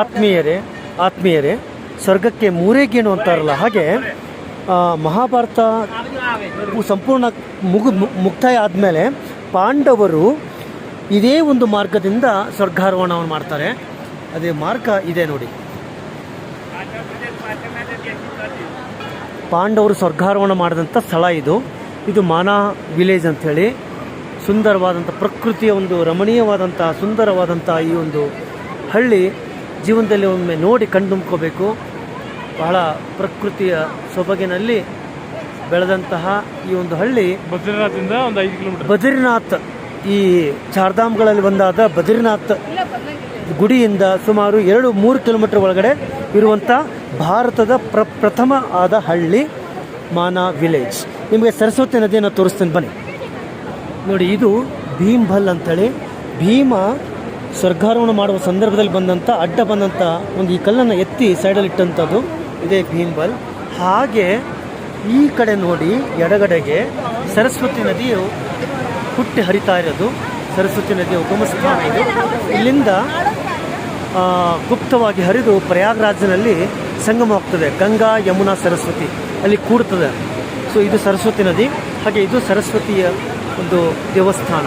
ಆತ್ಮೀಯರೇ ಆತ್ಮೀಯರೇ, ಸ್ವರ್ಗಕ್ಕೆ ಮೂರೇ ಗೇಣು ಅಂತಾರಲ್ಲ ಹಾಗೆ ಮಹಾಭಾರತ ಸಂಪೂರ್ಣ ಮುಗು ಮುಕ್ತಾಯ ಆದಮೇಲೆ ಪಾಂಡವರು ಇದೇ ಒಂದು ಮಾರ್ಗದಿಂದ ಸ್ವರ್ಗಾರೋಹಣವನ್ನು ಮಾಡ್ತಾರೆ. ಅದೇ ಮಾರ್ಗ ಇದೆ ನೋಡಿ. ಪಾಂಡವರು ಸ್ವರ್ಗಾರೋಹಣ ಮಾಡಿದಂಥ ಸ್ಥಳ ಇದು. ಇದು ಮಾನಾ ವಿಲೇಜ್ ಅಂಥೇಳಿ. ಸುಂದರವಾದಂಥ ಪ್ರಕೃತಿಯ ಒಂದು ರಮಣೀಯವಾದಂಥ, ಸುಂದರವಾದಂಥ ಈ ಒಂದು ಹಳ್ಳಿ ಜೀವನದಲ್ಲಿ ಒಮ್ಮೆ ನೋಡಿ ಕಣ್ತುಂಬ್ಕೋಬೇಕು ಬಹಳ ಪ್ರಕೃತಿಯ ಸೊಬಗಿನಲ್ಲಿ ಬೆಳೆದಂತಹ ಈ ಒಂದು ಹಳ್ಳಿ ಬದ್ರಿನಾಥಿಂದ ಒಂದು ಐದು ಕಿಲೋಮೀಟರ್. ಬದ್ರಿನಾಥ್. ಈ ಚಾರ್ಧಾಮ್ಗಳಲ್ಲಿ ಒಂದಾದ ಬದ್ರಿನಾಥ್ ಗುಡಿಯಿಂದ ಸುಮಾರು ಎರಡು ಮೂರು ಕಿಲೋಮೀಟರ್ ಒಳಗಡೆ ಇರುವಂಥ ಭಾರತದ ಪ್ರ ಪ್ರಥಮ ಆದ ಹಳ್ಳಿ ಮಾನಾ ವಿಲೇಜ್. ನಿಮಗೆ ಸರಸ್ವತಿ ನದಿಯನ್ನು ತೋರಿಸ್ತೀನಿ ಬನ್ನಿ. ನೋಡಿ ಇದು ಭೀಮ್ ಭಲ್ ಅಂತೇಳಿ. ಭೀಮ ಸ್ವರ್ಗಾರೋಹಣ ಮಾಡುವ ಸಂದರ್ಭದಲ್ಲಿ ಬಂದಂಥ ಅಡ್ಡ ಬಂದಂಥ ಒಂದು ಈ ಕಲ್ಲನ್ನು ಎತ್ತಿ ಸೈಡಲ್ಲಿಟ್ಟಂಥದ್ದು ಇದೇ ಭೀಮ್ಬಲ್ ಹಾಗೆ ಈ ಕಡೆ ನೋಡಿ ಎಡಗಡೆಗೆ ಸರಸ್ವತಿ ನದಿಯು ಹುಟ್ಟಿ ಹರಿತಾ ಇರೋದು. ಸರಸ್ವತಿ ನದಿಯ ಉಗಮ ಸ್ಥಾನ ಇದು. ಇಲ್ಲಿಂದ ಗುಪ್ತವಾಗಿ ಹರಿದು ಪ್ರಯಾಗ್ರಾಜ್ನಲ್ಲಿ ಸಂಗಮವಾಗ್ತದೆ ಗಂಗಾ ಯಮುನಾ ಸರಸ್ವತಿ. ಅಲ್ಲಿ ಕೂಡ್ತದೆ. ಸೊ ಇದು ಸರಸ್ವತಿ ನದಿ. ಹಾಗೆ ಇದು ಸರಸ್ವತಿಯ ಒಂದು ದೇವಸ್ಥಾನ.